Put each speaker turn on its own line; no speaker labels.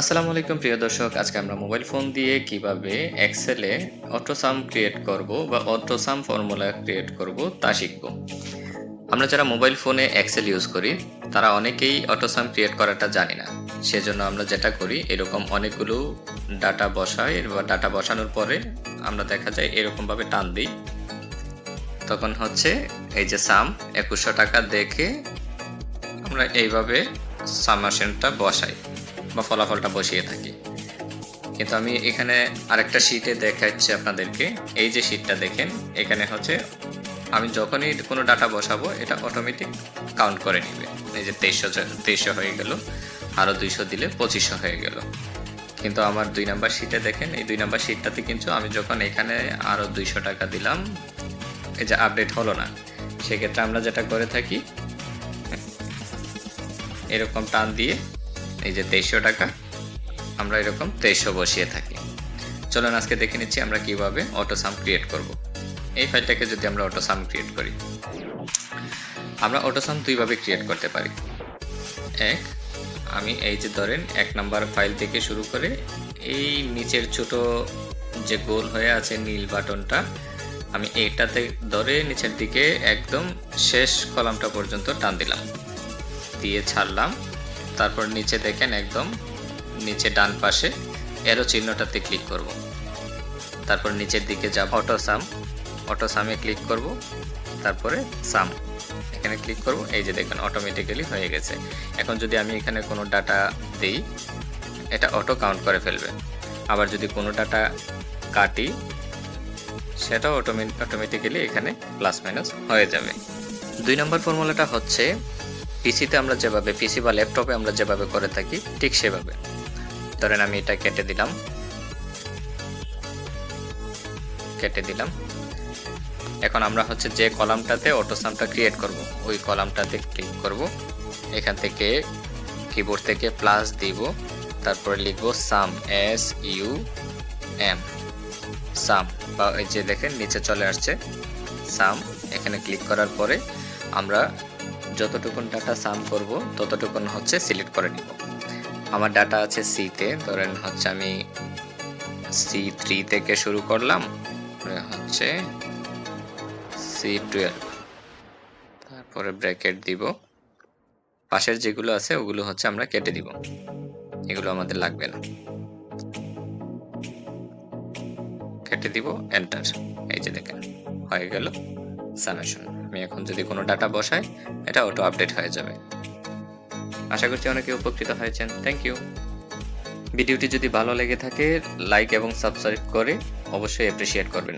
আসসালামু আলাইকুম, প্রিয় দর্শক। আজকে আমরা মোবাইল ফোন দিয়ে কীভাবে এক্সেলে অটোসাম ক্রিয়েট করব বা অটোসাম ফর্মুলা ক্রিয়েট করব তা শিখব। আমরা যারা মোবাইল ফোনে এক্সেল ইউজ করি, তারা অনেকেই অটোসাম ক্রিয়েট করাটা জানি না। সেজন্য আমরা যেটা করি, এরকম অনেকগুলো ডাটা বসাই বা ডাটা বসানোর পরে আমরা দেখা যায় এরকমভাবে টান দিই। তখন হচ্ছে এই যে সাম একুশশো টাকা দেখে আমরা এইভাবে সামাশনটা বসাই। বা ফলাফলটা বসিয়ে থাকি। কিন্তু আমি এখানে আরেকটা শিটে দেখাচ্ছি আপনাদেরকে। এই যে শিটটা দেখেন, এখানে হচ্ছে আমি যখনই কোনো ডাটা বসাবো, এটা অটোমেটিক কাউন্ট করে নিবে। এই যে তেইশশো তেইশশো হয়ে গেল আরও দুইশো দিলে পঁচিশশো হয়ে গেল। কিন্তু আমার দুই নাম্বার শিটে দেখেন, এই দুই নাম্বার শিটটাতে কিন্তু আমি যখন এখানে আরও দুইশো টাকা দিলাম, এই যে আপডেট হলো না, সেক্ষেত্রে আমরা যেটা করে থাকি, এরকম টান দিয়ে এই যে তেইশশো টাকা, আমরা এরকম তেইশশো বসিয়ে থাকি। চলুন আজকে দেখে নিচ্ছি আমরা কীভাবে অটোসাম ক্রিয়েট করব। এই ফাইলটাকে যদি আমরা অটোসাম ক্রিয়েট করি, আমরা অটোসাম দুইভাবে ক্রিয়েট করতে পারি। এক, আমি এই যে ধরেন এক নাম্বার ফাইল থেকে শুরু করে এই নিচের ছোট যে গোল হয়ে আছে নীল বাটনটা, আমি এইটাতে ধরে নিচের দিকে একদম শেষ কলামটা পর্যন্ত টান দিলাম। দিয়ে ছাড়লাম। তারপর নিচে দেখেন একদম নিচে ডান পাশে এরো চিহ্নটাতে ক্লিক করব। তারপর নিচের দিকে যাব অটো সাম অটো সামে ক্লিক করব। তারপরে সাম এখানে ক্লিক করব। এই যে দেখেন অটোমেটিক্যালি হয়ে গেছে। এখন যদি আমি এখানে কোনো ডাটা দিই, এটা অটো কাউন্ট করে ফেলবে। আবার যদি কোনো ডাটা কাটি, সেটাও অটোমেটিক্যালি এখানে প্লাস মাইনাস হয়ে যাবে। দুই নম্বর ফর্মুলাটা হচ্ছে পিসিতে আমরা যেভাবে পিসি বা ল্যাপটপে আমরা যেভাবে করে থাকি, ঠিক সেভাবে। ধরেন আমি এটা কেটে দিলাম। কেটে দিলাম। এখন আমরা হচ্ছে যে কলামটাতে অটোসামটা ক্রিয়েট করব। ওই কলামটাতে ক্লিক করব। এখান থেকে কিবোর্ড থেকে প্লাস দিব। তারপরে লিখব sum S U M sum বা এই যে দেখেন, নিচে চলে আসছে। সাম এখানে ক্লিক করার পরে আমরা যতটুকুন ডাটা সাম করব, ততটুকুন হচ্ছে সিলেক্ট করে নিব। আমার ডাটা আছে সিতে ধরেন হচ্ছে আমি সি থ্রি থেকে শুরু করলাম হচ্ছে সি টুয়েলভ তারপরে ব্র্যাকেট দিব। পাশের যেগুলো আছে, ওগুলো হচ্ছে আমরা কেটে দিব এগুলো আমাদের লাগবে না। কেটে দিব এন্টার এই যে দেখেন, হয়ে গেল। সামেশন। আমি এখন যদি কোনো ডাটা বসাই এটা অটো আপডেট হয়ে যাবে। আশা করছি অনেকে উপকৃত হয়েছেন। থ্যাংক ইউ ভিডিওটি যদি ভালো লেগে থাকে লাইক এবং সাবস্ক্রাইব করে অবশ্যই অ্যাপ্রিসিয়েট করবেন।